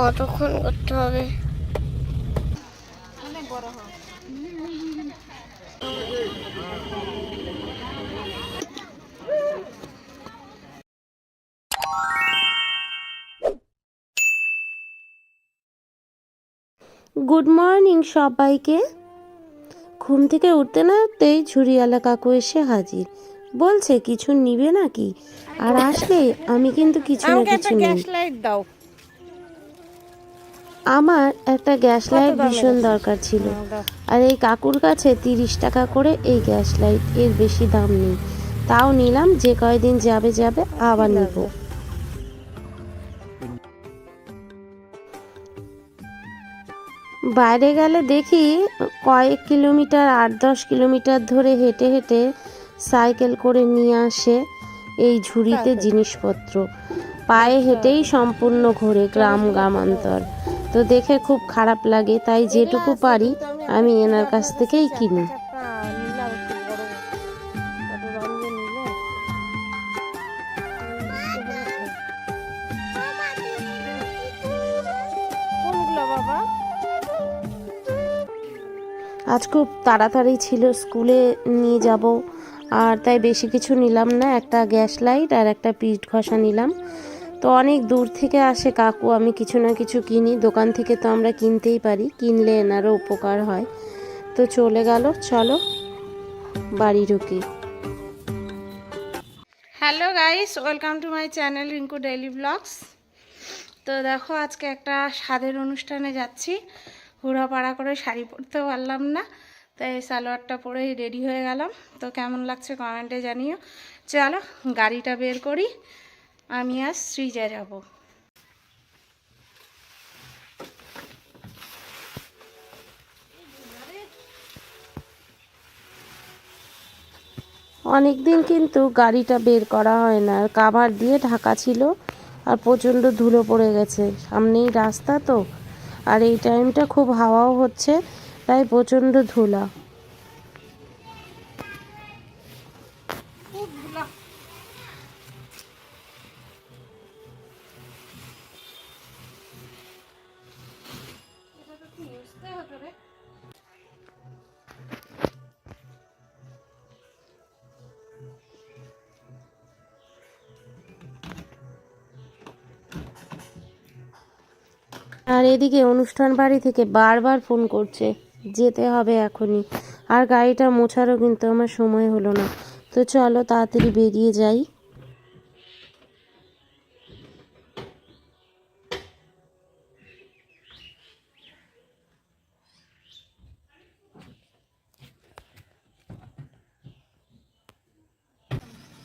কতক্ষণ করতে হবে? গুড মর্নিং সবাইকে। ঘুম থেকে উঠতে না উঠতেই ঝুড়িওয়ালা কাকু এসে হাজির। বলছে কিছু নিবে নাকি? আর আসলে আমি কিন্তু কিছু না কিছু নিই। দাও। আমার একটা গ্যাস লাইট ভীষণ দরকার ছিল। আর এই কাকুর কাছে তিরিশ টাকা করে এই গ্যাস লাইটের বেশি দাম নেই। তাও নিলাম যে কয়দিন যাবে যাবে আবার নেব। বাইরে গেলে দেখি কয়েক কিলোমিটার আট দশ কিলোমিটার ধরে হেঁটে হেঁটে সাইকেল করে নিয়ে আসে এই ঝুড়িতে জিনিসপত্র। পায়ে হেঁটেই সম্পূর্ণ ঘোরে গ্রাম গ্রামান্তর। তো দেখে খুব খারাপ লাগে, তাই যেটুকু পারি আমি এনার কাছ থেকেই কিনি। আজ খুব তাড়াতাড়ি ছিল স্কুলে নিয়ে যাব, আর তাই বেশি কিছু নিলাম না, একটা গ্যাস লাইট আর একটা পিঠ ঘষা নিলাম। তো অনেক দূর থেকে আসে, কাকু, আমি কিছু না কিছু কিনি। দোকান থেকে তো আমরা কিনতেই পারি। কিনলে এনারও উপকার হয়। তো চলে গেল, চলো বাড়ি ঢুকি। Hello guys, welcome to my channel Rinku daily vlogs. তো দেখো, আজকে একটা স্বাদের অনুষ্ঠানে যাচ্ছি। হুড়াপাড়া করে শাড়ি পরতে পারলাম না, তাই সালোয়ারটা পরেই রেডি হয়ে গেলাম। তো কেমন লাগছে কমেন্টে জানিও। চলো, গাড়িটা বের করি। আমি আজ শ্রীজা যাব। অনেক দিন কিন্তু গাড়িটা বের করা হয় না, কাভার দিয়ে ঢাকা ছিল আর প্রচণ্ড ধুলো পড়ে গেছে, সামনেই রাস্তা তো। আর এই টাইমটা খুব হাওয়াও হচ্ছে, তাই প্রচণ্ড ধুলা। আর এদিকে অনুষ্ঠান বাড়ি থেকে বারবার ফোন করছে, যেতে হবে এখনই। আর গাড়িটা মোছারও কিন্তু আমার সময় হলো না। তো চলো তাড়াতাড়ি বেরিয়ে যাই।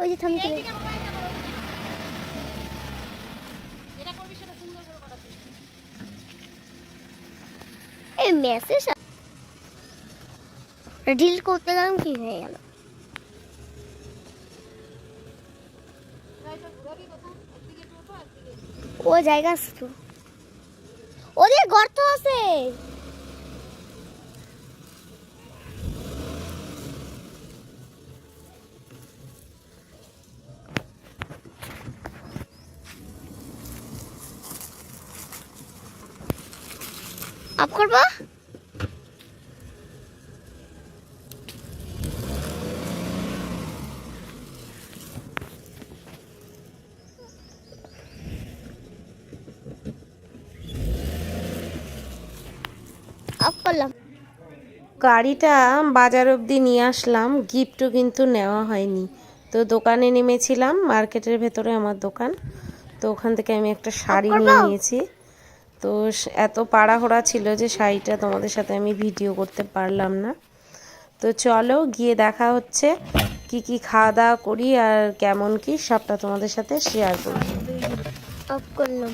ওই যে থামতে এই মেসেজ রিল করতে গেলাম কি হয়ে গেল? ও জায়গা তো। ওদের গর্ত আছে। আপ করব আপ করলাম। গাড়িটা বাজার অবধি নিয়ে আসলাম গিফটও কিন্তু নেওয়া হয়নি। তো দোকানে নেমেছিলাম মার্কেটের ভেতরে আমার দোকান। তো ওখান থেকে আমি একটা শাড়ি নিয়ে নিয়েছি। তো এত পাড়াহোড়া ছিল যে শাড়িটা তোমাদের সাথে আমি ভিডিও করতে পারলাম না। তো চলো গিয়ে দেখা হচ্ছে কি কি খাওয়া দাওয়া করি আর কেমন কি সবটা তোমাদের সাথে শেয়ার করব। আপ করলাম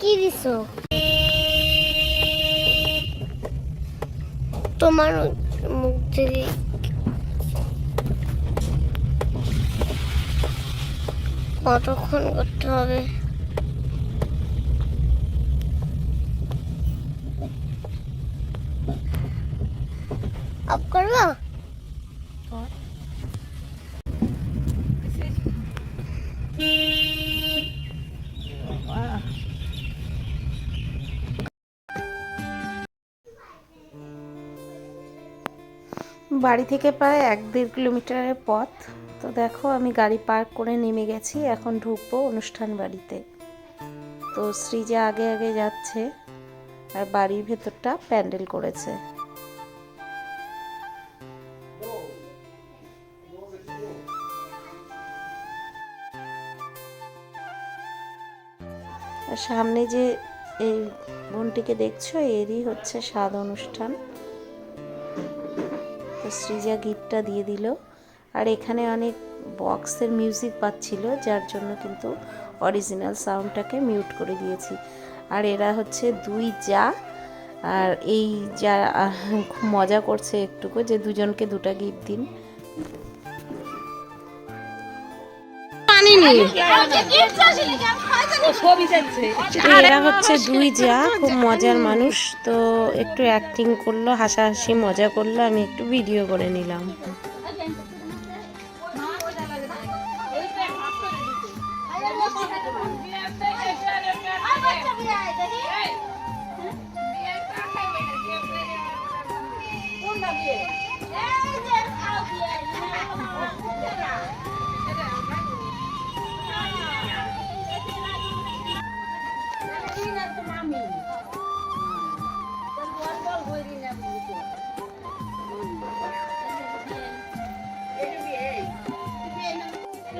কি দিছো? তোমার মুখ থেকে। কতক্ষণ করতে হবে? আপ করব? বাড়ি থেকে প্রায় এক দেড় কিলোমিটারের পথ। তো দেখো, আমি গাড়ি পার্ক করে নেমে গেছি, এখন ঢুকবো অনুষ্ঠান বাড়িতে। তো শ্রীজা আগে আগে যাচ্ছে, আর বাড়ির ভেতরটা প্যান্ডেল করেছে। সামনে যে এই বোনটিকে দেখছ, এরই হচ্ছে স্বাদ অনুষ্ঠান। সৃজা গিফটটা দিয়ে দিল। আর এখানে অনেক বক্সের মিউজিক পাচ্ছিল, যার জন্য কিন্তু অরিজিনাল সাউন্ডটাকে মিউট করে দিয়েছি। আর এরা হচ্ছে দুই যা, আর এই যা খুব মজা করছে একটুকু যে দুজনকে দুটা গিফট দিন। এরা হচ্ছে দুই যা খুব মজার মানুষ। তো একটু অ্যাক্টিং করল হাসাহাসি মজা করল আমি একটু ভিডিও করে নিলাম।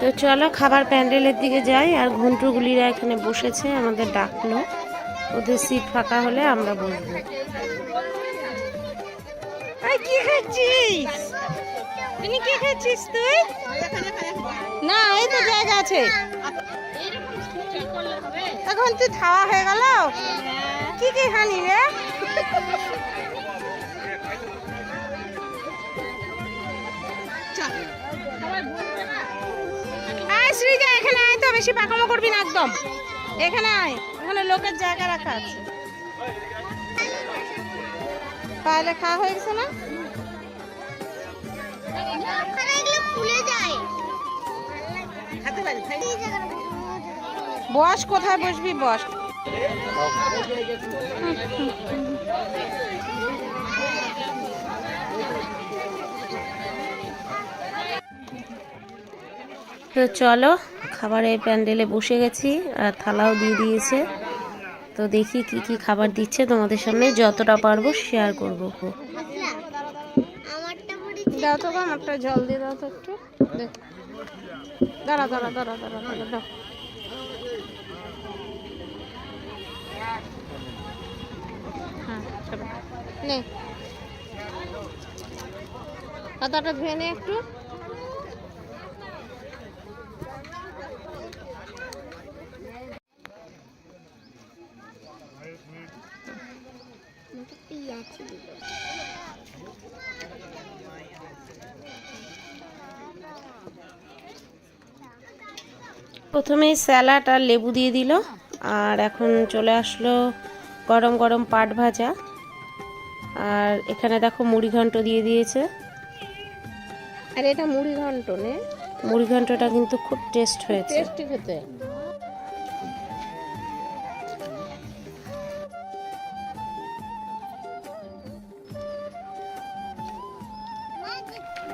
তো চলো খাবার প্যান্ডেলের দিকে যাই আর ঘন্টুগুলিরা এখানে বসেছে আমাদের ডাকলো। ওদের সিট ফাঁকা হলে আমরা বসবো। কি খাচ্ছিস? তুমি কি খাচ্ছিস তুই? না এই তো জায়গা আছে। এখন তুই খাওয়া হয়ে গেল? কি কি খানি রে? এখানে আয় তো, বেশি করবি না একদম। এখানে আয় ওখানে লোকের জায়গা রাখা খাওয়া হয়ে গেছে না? বস, কোথায় বসবি বস? তো চলো, খাবারের প্যান্ডেলে বসে গেছি, আর থালাও দিয়ে দিয়েছে। তো দেখি কি কি খাবার দিচ্ছে তোমাদের সামনে, যতটা পারব শেয়ার করব দাও তো আমারটা, জল দিয়ে দাও তো একটু। দাঁড়া দাঁড়া দাঁড়া দাঁড়া দাঁড়া দাও। হ্যাঁ নে। পাতাটা ধুয়ে নে একটু। প্রথমেই স্যালাড আর লেবু দিয়ে দিল আর এখন চলে আসলো গরম গরম পাট ভাজা। আর এখানে দেখো মুড়ি ঘন্ট দিয়ে দিয়েছে। আর এটা মুড়ি ঘন্ট নে? মুড়ি ঘন্টটা কিন্তু খুব টেস্ট হয়েছে। টেস্টি খেতে।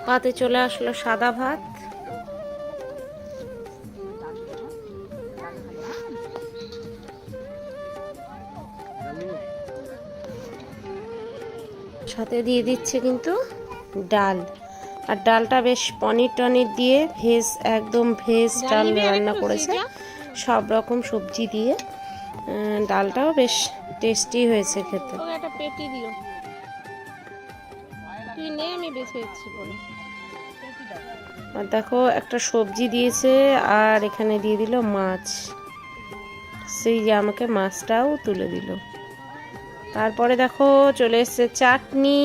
পাতে চলে আসলো সাদা ভাত। সাথে দিয়ে দিচ্ছে কিন্তু ডাল। আর ডালটা বেশ পনির টনির দিয়ে ভেজ একদম ভেজ ডাল রান্না করেছে। সব রকম সবজি দিয়ে ডালটাও বেশ টেস্টি হয়েছে খেতে। একটা পেটি দিও। তুই নে আমি বেছে দিচ্ছি বলে। আর দেখো, একটা সবজি দিয়েছে, আর এখানে দিয়ে দিল মাছ। সেই যে আমাকে মাছটাও তুলে দিল। তারপরে দেখো, চলে এসছে চাটনি।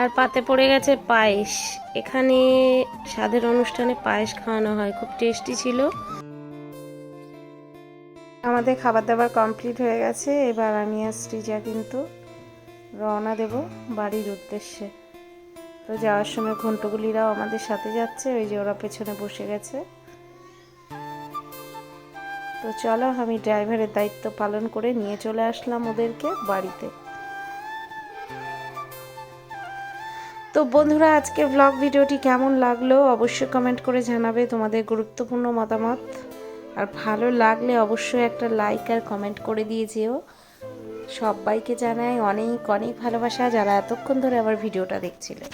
আর পাতে পড়ে গেছে পায়েস। এখানে স্বাদের অনুষ্ঠানে পায়েস খাওয়ানো হয়, খুব টেস্টি ছিল। আমাদের খাবার দাবার কমপ্লিট হয়ে গেছে। এবার আমি আর শ্রীজা কিন্তু রওনা দেব বাড়ির উদ্দেশ্যে। তো যাওয়ার সময় ঘন্টগুলিরাও আমাদের সাথে যাচ্ছে, ওই যে ওরা পেছনে বসে গেছে। তো চলো, আমি ড্রাইভারের দায়িত্ব পালন করে নিয়ে চলে আসলাম ওদেরকে বাড়িতে। তো বন্ধুরা আজকে ব্লগ ভিডিওটি কেমন লাগল? অবশ্যই কমেন্ট করে জানাবে তোমাদের গুরুত্বপূর্ণ মতামত। আর ভালো লাগলে অবশ্যই একটা লাইক আর কমেন্ট করে দিয়ে যেও। সবাইকে জানাই অনেক অনেক ভালোবাসা যারা এতক্ষণ ধরে আমার ভিডিওটা দেখছিলে